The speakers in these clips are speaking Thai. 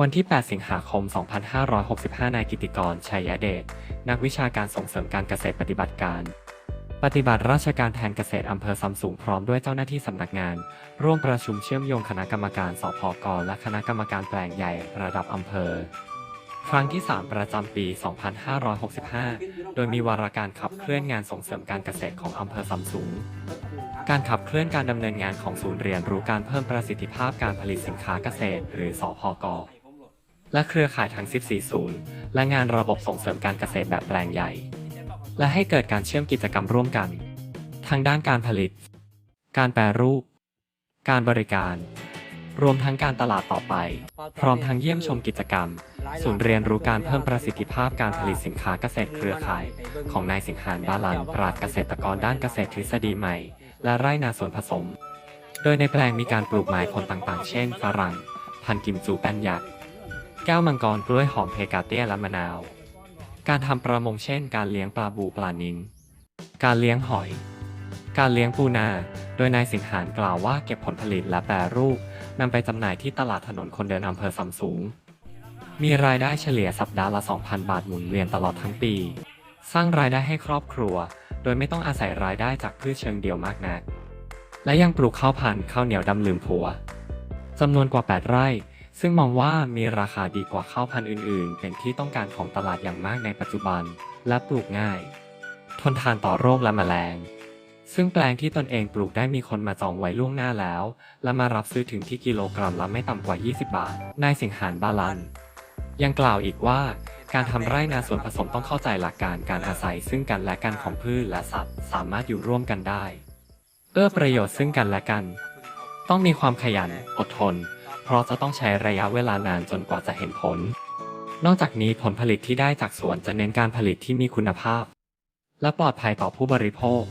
วันที่ 8 สิงหาคม 2565 นายกิติกร ชัยเดช นักวิชาการส่งเสริมการเกษตรปฏิบัติการ ปฏิบัติราชการแทนเกษตรอำเภอซัมซุงพร้อมด้วยเจ้าหน้าที่สำนักงาน ร่วมประชุมเชื่อมโยงคณะกรรมการสพกและคณะกรรมการแปลงใหญ่ระดับอำเภอ ครั้งที่ 3 ประจำปี 2565 โดยมีวาระการขับเคลื่อนงานส่งเสริมการเกษตรของอำเภอซัมซุงการขับเคลื่อนการดำเนินงานของศูนย์เรียนรู้การเพิ่มประสิทธิภาพการผลิตสินค้าเกษตร หรือสพก และเครือข่ายทั้ง 14 ศูนย์ และงานระบบส่งเสริมการเกษตรแบบแปลงใหญ่ และให้เกิดการเชื่อมกิจกรรมร่วมกัน ทางด้านการผลิต การแปรรูป การบริการ รวมทั้งการตลาดต่อไป พร้อมทั้งเยี่ยมชมกิจกรรม ศูนย์เรียนรู้การเพิ่มประสิทธิภาพการผลิตสินค้าเกษตรเครือข่าย ของนายสิงหานบาลันปราชญ์เกษตรกรด้านเกษตรทฤษฎีใหม่ และไร่นาสวนผสม โดยในแปลงมีการปลูกไม้ผลต่างๆ เช่นฝรั่ง พันธุ์กิมจูแป้นยักษ์ แก้วมังกรกล้วยหอมเพกาเตียและมะนาว การทำประมงเช่น การเลี้ยงปลาบูปลานิงการเลี้ยงหอย การเลี้ยงปูนา โดยนายสิงหานกล่าวว่าเก็บผลผลิตและแปรรูปนำไปจำหน่ายที่ตลาดถนนคนเดินอำเภอซัมซุงมีรายได้เฉลี่ยสัปดาห์ละ 2,000 บาทหมุนเวียนตลอดทั้งปี สร้างรายได้ให้ครอบครัว โดยไม่ต้องอาศัยรายได้จากพืชเชิงเดี่ยวมากนัก และยังปลูกข้าวพันธุ์ข้าวเหนียวดำลืมผัวจำนวนกว่า 8 ไร่ ซึ่งมองว่ามีราคาดีกว่าข้าวพันธุ์อื่น ๆ เป็นที่ต้องการของตลาดอย่างมากในปัจจุบัน และปลูกง่าย ทนทานต่อโรคและแมลง ซึ่งแปลงที่ตนเองปลูกได้มีคนมาจองไว้ล่วงหน้าแล้ว และมารับซื้อถึงที่กิโลกรัมละไม่ต่ำกว่า 20 บาท นายสิงหานบาลัน ยังกล่าวอีกว่าการทำไร่นาสวนผสมต้องเข้าใจหลักการการอาศัยซึ่งกันและกันของพืชและสัตว์ สามารถอยู่ร่วมกันได้ เอื้อประโยชน์ซึ่งกันและกัน ต้องมีความขยัน อดทน เพราะจะต้องใช้ระยะเวลานานจนกว่าจะเห็นผล นอกจากนี้ผลผลิตที่ได้จากสวนจะเน้นการผลิตที่มีคุณภาพ และปลอดภัยต่อผู้บริโภค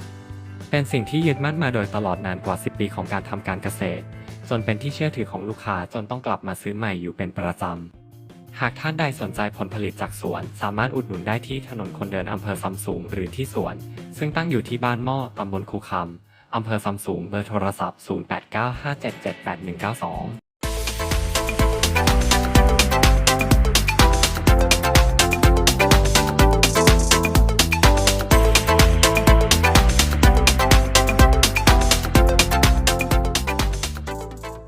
เป็นสิ่งที่ยึดมั่นมาโดยตลอดนานกว่า 10 ปีของการทำการเกษตร จนเป็นที่เชื่อถือของลูกค้าจนต้องกลับมาซื้อใหม่อยู่เป็นประจำ หากท่านใดสนใจผลผลิตจากสวน สามารถอุดหนุนได้ที่ถนนคนเดินอำเภอซัมซุงหรือที่สวน ซึ่งตั้งอยู่ที่บ้านหม้อตำบลคูคำอำเภอซัมซุงเบอร์โทรศัพท์ 0895778192